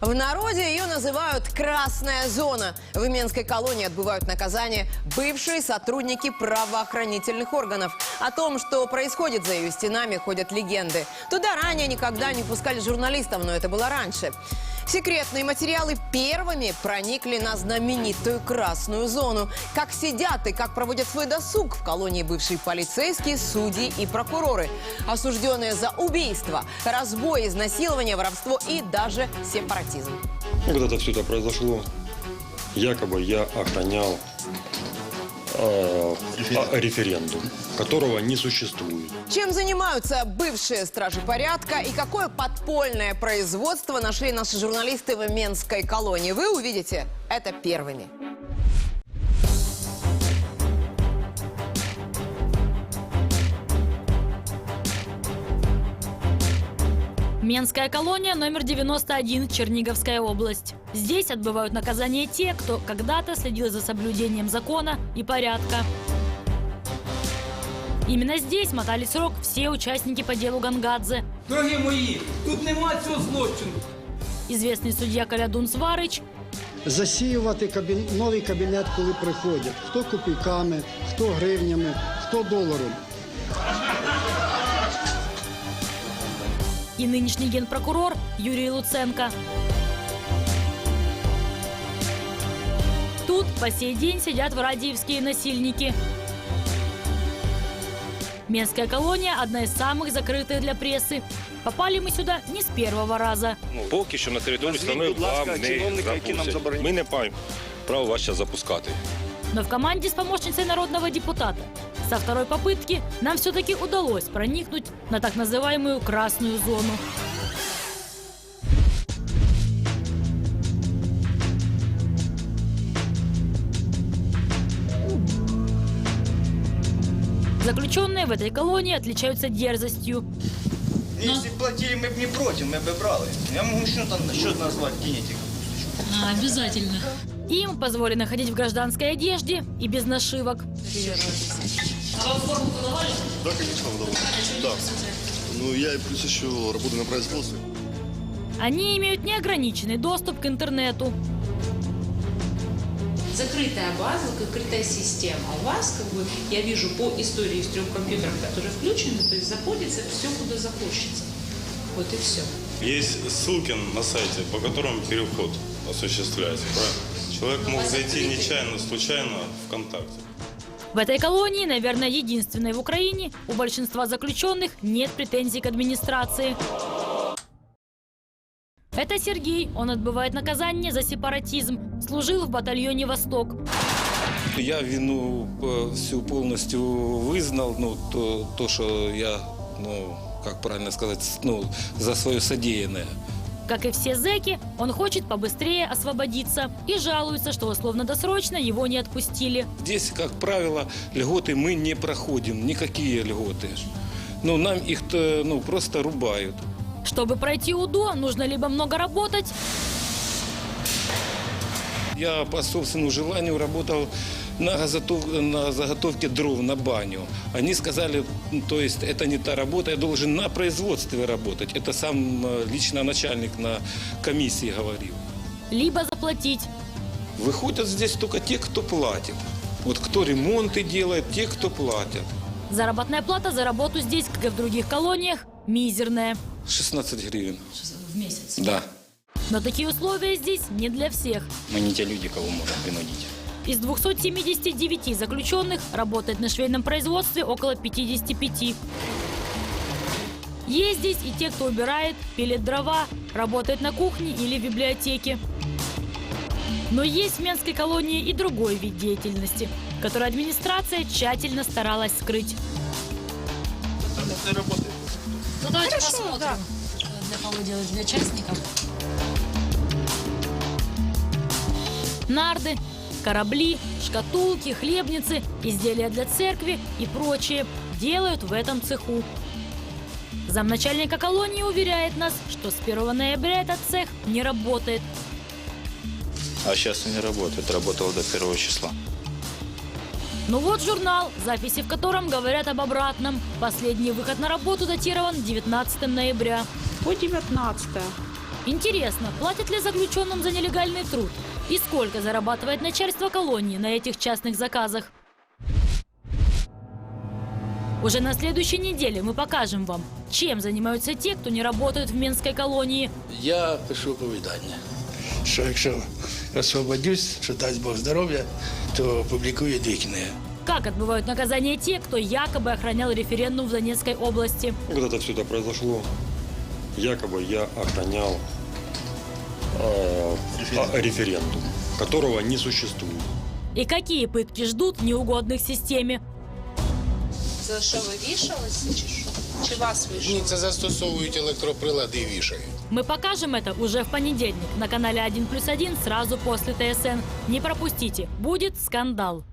В народе ее называют «красная зона». В Именской колонии отбывают наказание бывшие сотрудники правоохранительных органов. О том, что происходит за ее стенами, ходят легенды. Туда ранее никогда не пускали журналистов, но это было раньше. Секретные материалы первыми проникли на знаменитую красную зону. Как сидят и как проводят свой досуг в колонии бывшие полицейские, судьи и прокуроры. Осужденные за убийство, разбой, изнасилование, воровство и даже сепаратизм. Когда-то все это произошло, якобы я охранял э, а- референдум, которого не существует. Чем занимаются бывшие стражи порядка и какое подпольное производство нашли наши журналисты в Менской колонии? Вы увидите это первыми. Менская колония номер 91, Черниговская область. Здесь отбывают наказание те, кто когда-то следил за соблюдением закона и порядка. Именно здесь мотали срок все участники по делу Гангадзе. Дорогі мої, тут нема цього злочину. Известный судья Калядун Сварич, засіювати кабін... новий кабінет, коли приходять. Хто копійками, хто гривнями, хто доларом. и нынешний генпрокурор Юрий Луценко. Тут по сей день сидят врадиевские насильники. Менская колония – одна из самых закрытых для прессы. Попали мы сюда не с первого раза. Ну, поки що на територію Назвіть, страни будь ласка, вам не чиновника, який нам запустять. забороняє. Ми не маємо права вас зараз запускати. Но в команде с помощницей народного депутата со второй попытки нам все-таки удалось проникнуть на так называемую красную зону. Заключенные в этой колонии отличаются дерзостью. Если б платили, мы бы не против, мы бы брали. Я могу еще там счет назвать, кинете. Обязательно. Им позволено ходить в гражданской одежде и без нашивок. Да, конечно, выдавал. Да. Ну, я и плюс еще работаю на производстве. Они имеют неограниченный доступ к интернету. закрытая база, закрытая система. У вас, как бы, я вижу по истории с трех компьютеров, которые включены, то есть заходится все, куда захочется. Вот и все. Есть ссылки на сайте, по которым переход осуществляется. Правильно? Человек мог зайти нечаянно, случайно ВКонтакте. В этой колонии, наверное, единственной в Украине, у большинства заключенных нет претензий к администрации. Это Сергей. Он отбывает наказание за сепаратизм. Служил в батальоне «Восток». Я вину э, всю полностью вызнал, ну, то, то, что я, ну, как правильно сказать, ну, за свое содеянное. Как и все зэки, он хочет побыстрее освободиться и жалуется, что условно-досрочно его не отпустили. Здесь, как правило, льготы мы не проходим, никакие льготы. Ну, нам их ну, просто рубают. Чтобы пройти УДО, нужно либо много работать, Я по собственному желанию работал на, газотов- на заготовке дров на баню. Они сказали, то есть это не та работа, я должен на производстве работать. Это сам э, лично начальник на комиссии говорил. либо заплатить. Выходят здесь только те, кто платит. Вот кто ремонты делает, те, кто платят. Заработная плата за работу здесь, как и в других колониях, мизерная. 16 гривен. В месяц. Да. Но такие условия здесь не для всех. Мы не те люди, кого можем принудить. Из 279 заключенных работает на швейном производстве около 55. Есть здесь и те, кто убирает, пилит дрова, работает на кухне или в библиотеке. Но есть в Менской колонии и другой вид деятельности, который администрация тщательно старалась скрыть. Ну давайте посмотрим, э, для кого делать, для частников. Нарды, корабли, шкатулки, хлебницы, изделия для церкви и прочее делают в этом цеху. Замначальника колонии уверяет нас, что с 1 ноября этот цех не работает. А сейчас не работает, работал до первого числа. Ну вот журнал, записи в котором говорят об обратном. Последний выход на работу датирован 19 ноября. По 19 Интересно, платят ли заключенным за нелегальный труд? И сколько зарабатывает начальство колонии на этих частных заказах? Уже на следующей неделе мы покажем вам, чем занимаются те, кто не работает в Менской колонии. Я пишу оповідання, що якщо освободюсь, що дасть Бог здоров'я, то публікую дві книги. Как отбывают наказание те, кто якобы охранял референдум в Донецкой области? Когда это все это произошло, якобы я охранял э, а, референдум, которого не существует. И какие пытки ждут неугодных системе? За що ви вішалися чи що? Чи вас вішали? Ні, це застосовують електроприлади і вішають. Мы покажем это уже в понедельник на канале 1 плюс 1 сразу после ТСН. Не пропустите, будет скандал.